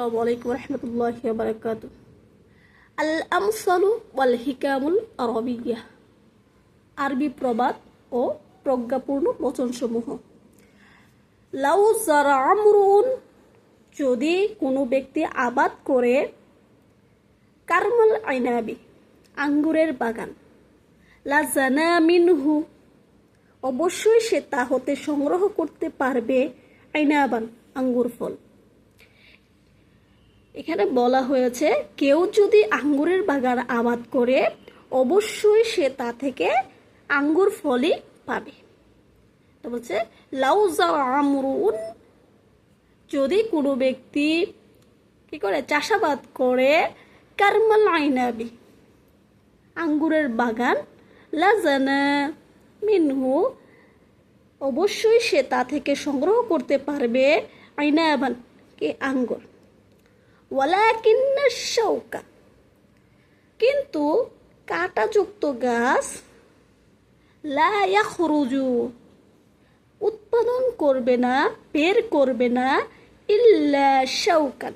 আসসালামু আলাইকুম বারকাত আল ওয়াল হিকামুল আরবিয়া। আরবি প্রবাদ ও প্রজ্ঞাপূর্ণ বচনসমূহ। লাউ জারা আমরুন, যদি কোনো ব্যক্তি আবাদ করে, কারমাল আইনাবি, আঙ্গুরের বাগান। লা জানা মিনহু, অবশ্যই সে তা হতে সংগ্রহ করতে পারবে আইনাবান আঙ্গুর ফল। এখানে বলা হয়েছে, কেউ যদি আঙ্গুরের বাগান আবাদ করে, অবশ্যই সে তা থেকে আঙ্গুর ফলই পাবে। তো বলছে লাউজা আমরুন, যদি কোনো ব্যক্তি কি করে, চাষাবাদ করে, কারমাল আইনাবি, আঙ্গুরের বাগান, লাজানা মিনহু, অবশ্যই সে তা থেকে সংগ্রহ করতে পারবে আইনাবান কে আঙ্গুর। ওয়ালাকিন্না শৌকা কিন্তু কাঁটাযুক্ত গাছ লা ইয়াখরুজু উৎপাদন করবে না, বের করবে না ইল্লা শৌকান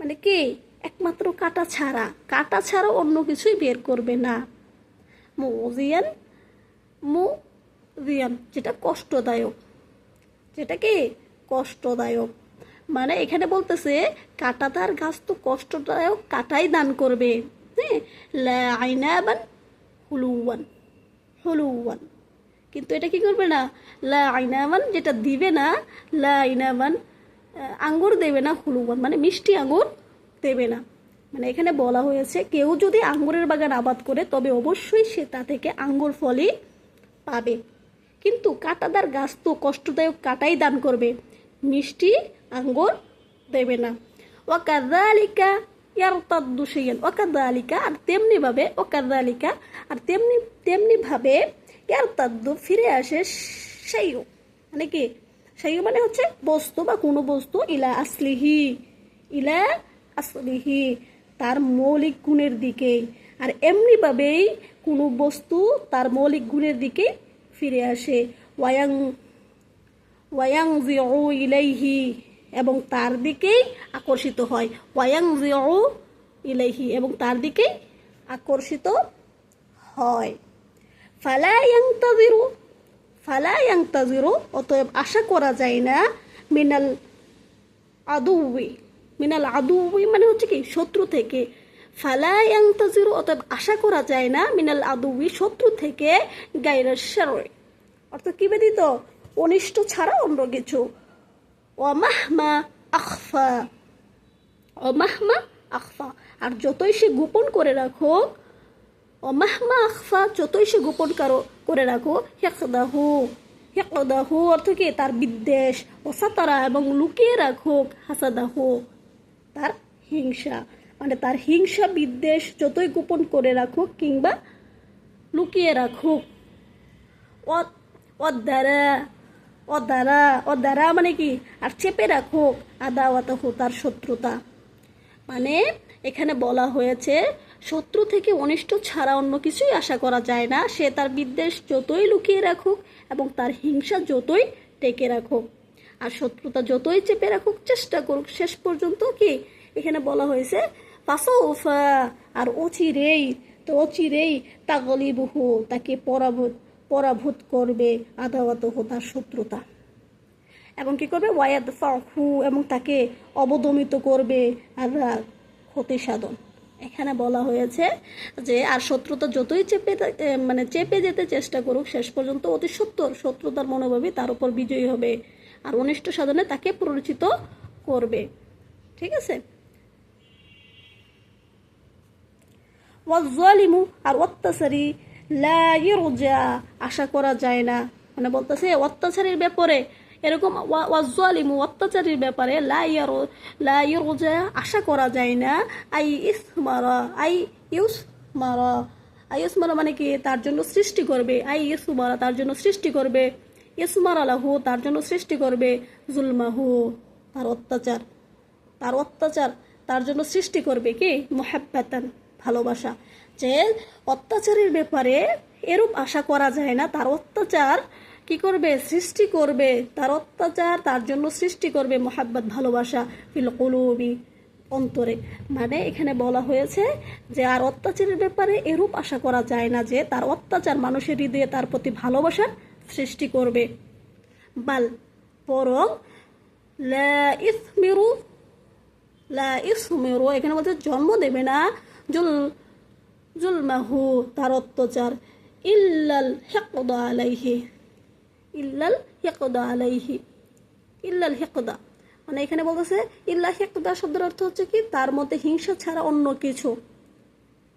মানে কি? একমাত্র কাটা ছাড়া। কাটা ছাড়া অন্য কিছুই বের করবে না। মুজিয়ান মুজিয়ান যেটা কষ্টদায়ক। যেটা কি? কষ্টদায়ক। মানে এখানে বলতেছে, কাটাতার গাছ তো কষ্টদায়ক কাটাই দান করবে। হ্যাঁ? আইনাবান হুলুয়ান হুলুয়ান কিন্তু এটা কি করবে না? লা আইনাবান যেটা দিবে না, লা আইনাবান আঙ্গুর দেবে না হুলুয়ান মানে মিষ্টি আঙ্গুর দেবে না। মানে এখানে বলা হয়েছে, কেউ যদি আঙ্গুরের বাগান আবাদ করে, তবে অবশ্যই সে তা থেকে আঙ্গুর ফলই পাবে। কিন্তু কাটাদার গাছ তো কষ্টদায়ক কাটাই দান করবে। মিষ্টি আঙ্গুর দেবে না। ওয়াকাদালিকা ইয়ারতাদ্দু শাইয়ান ওয়াকাদালিকা আর তেমনিভাবে ওয়াকাদালিকা আর তেমনি তেমনিভাবে ইয়ারতাদ্দু ফিরে আসে সেইও মানে কি? সেইও মানে হচ্ছে বস্তু বা কোনো বস্তু ইলা আসলিহি ইলা আসলিহি, তার মৌলিক গুণের দিকেই আর এমনিভাবেই কোনো বস্তু তার মৌলিক গুণের দিকে ফিরে আসে। ওয়াং ওয়াং জিউ ইলাইহি, এবং তার দিকেই আকর্ষিত হয়। ওয়াং জিউ ইলাইহি, এবং তার দিকেই আকর্ষিত হয়। ফালা ইয়াংতাজিরু ফালা ইয়াংতাজিরু অতএব আশা করা যায় না, মিনাল আদুবি মিনাল আদুবি মানে হচ্ছে কি, শত্রু থেকে। ফালা ইয়াংতাজিরু অতএব আশা করা যায় না, মিনাল আদুবি শত্রু থেকে গাইরার সারয় অর্থাৎ কি ব্যতীত? অনিষ্ট ছাড়া অন্য কিছু। অমাহমা আখফা। অমাহমা আখফা। আর যতই সে গোপন করে রাখো, অমাহমা আখফা যতই সে গোপন কারও করে রাখো, হেকদাহু। হেকদাহু অর্থ কি? তার বিদ্বেষ। অসাতারা এবং লুকিয়ে রাখুক হাসাদাহু। তার হিংসা। মানে তার হিংসা, বিদ্বেষ যতই গোপন করে রাখুক কিংবা লুকিয়ে রাখুক অ- অদ্বারা অদ্বারা মানে কি? আর চেপে রাখুক আদাওয়াত তার শত্রুতা। মানে এখানে বলা হয়েছে, শত্রু থেকে অনিষ্ট ছাড়া অন্য কিছুই আশা করা যায় না। সে তার বিদ্বেষ যতই লুকিয়ে রাখুক এবং তার হিংসা যতই টেকে রাখুক। আর শত্রুতা যতই চেপে রাখুক, চেষ্টা করুক। শেষ পর্যন্ত কি? এখানে বলা হয়েছে আর অচিরেই, তো অচিরেই তাগলিবহু, তাকে পরাভূত পরাভূত করবে আদাওয়াত তার শত্রুতা। এবং কি করবে? ওয়াদ ফাহু এবং তাকে অবদমিত করবে আর ক্ষতি সাধন। এখানে বলা হয়েছে যে, আর শত্রুতা যতই চেপে মানে চেপে যেতে চেষ্টা করুক, শেষ পর্যন্ত অতি সত্তর শত্রুতার মনোভাবই তার উপর বিজয়ী হবে। আর অনিষ্ট সাধনে তাকে পরিচিত করবে। ঠিক আছে? ওয়াজ্জালিমু আর অত্যাচারী লা আশা করা যায় না। মানে বলতেছে, অত্যাচারীর ব্যাপারে, এরকম ওয়া- ওয়াজ্জালিমু, অত্যাচারীর ব্যাপারে লা ইয়ার লা ইরজা, আশা করা যায় না। আই ইসমারা, আই ইউস মারা আই ইসমারা মানে কি? তার জন্য সৃষ্টি করবে। আই ইসমারা তার জন্য সৃষ্টি করবে। ইসমারা লাহু তার জন্য সৃষ্টি করবে। জুলমাহু, তার অত্যাচার। তার অত্যাচার তার জন্য সৃষ্টি করবে কি? মোহাব্বাতান, ভালোবাসা। যে অত্যাচারের ব্যাপারে এরূপ আশা করা যায় না। তার অত্যাচার কি করবে? সৃষ্টি করবে। তার অত্যাচার তার জন্য সৃষ্টি করবে মোহাব্বত, ভালোবাসা কলুবি অন্তরে। মানে এখানে বলা হয়েছে যে আর অত্যাচারের ব্যাপারে এরূপ আশা করা যায় না যে তার অত্যাচার মানুষের হৃদয়ে তার প্রতি ভালোবাসার সৃষ্টি করবে। বাল, বরং লা ইসমিরু, এখানে বলছে জন্ম দেবে না। জুল জুলমাহু, তার অত্যাচার। ইল্লাল হেকদা আলাইহি। ইল্লাল হেকদা আলাইহি। ইল্লাল হেকদা। মানে এখানে বলতেছে ইল্লা হেকদা শব্দের অর্থ হচ্ছে কি, তার মধ্যে হিংসা ছাড়া অন্য কিছু।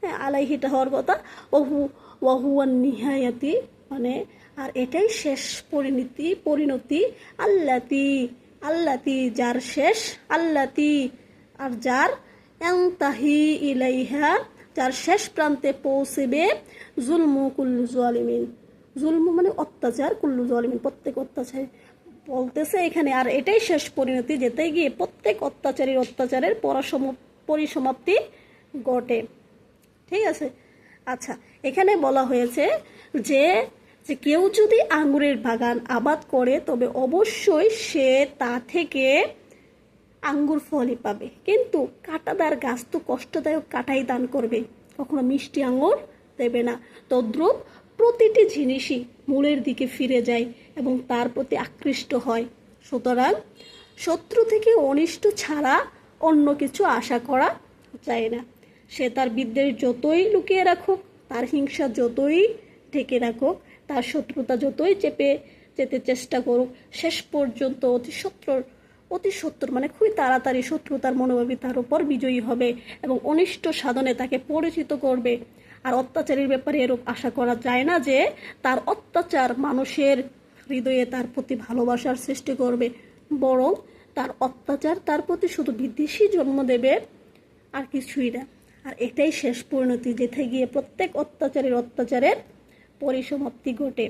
হ্যাঁ আলাইহিটা হওয়ার কথা। ওহু ওয়াহুয়ান নিহায়াতি মানে আর এটাই শেষ পরিণতি পরিণতি। আল্লাতি আল্লাতি, যার শেষ, আল্লাতি। আর যার এংতাহি ইলাইহা যার শেষ প্রান্তে পৌঁছেবে জুলমু কুল্লু জালিমিন। জুলমু মানে অত্যাচার, কুল্লু জালিমিন, প্রত্যেক অত্যাচার। বলতেছে এখানে, আর এটাই শেষ পরিণতি, যেতে গিয়ে প্রত্যেক অত্যাচারীর অত্যাচারের পরাসম, পরিসমাপ্তি ঘটে। ঠিক আছে? আচ্ছা এখানে বলা হয়েছে যে যে কেউ যদি আঙুরের বাগান আবাদ করে, তবে অবশ্যই সে তা থেকে আঙ্গুর ফলই পাবে। কিন্তু কাটাদার গাছ তো কষ্টদায়ক কাটাই দান করবে। কখনো মিষ্টি আঙ্গুর দেবে না। তদ্রুপ প্রতিটি জিনিসই মূলের দিকে ফিরে যায় এবং তার প্রতি আকৃষ্ট হয়। সুতরাং শত্রু থেকে অনিষ্ট ছাড়া অন্য কিছু আশা করা যায় না। সে তার বিদ্বেষ যতই লুকিয়ে রাখুক, তার হিংসা যতই ঢেকে রাখুক, তার শত্রুতা যতই চেপে যেতে চেষ্টা করুক, শেষ পর্যন্ত অতি শত্রুর অতি শত্রুর মানে খুবই তাড়াতাড়ি শত্রুতার মনোভাবী তার উপর বিজয়ী হবে এবং অনিষ্ট সাধনে তাকে পরিচিত করবে। আর অত্যাচারের ব্যাপারে এরূপ আশা করা যায় না যে তার অত্যাচার মানুষের হৃদয়ে তার প্রতি ভালোবাসার সৃষ্টি করবে, বরং তার অত্যাচার তার প্রতি শুধু বিদ্বেষী জন্ম দেবে আর কিছুই না। আর এটাই শেষ পরিণতি যেতে গিয়ে প্রত্যেক অত্যাচারের অত্যাচারের পরিসমাপ্তি ঘটে।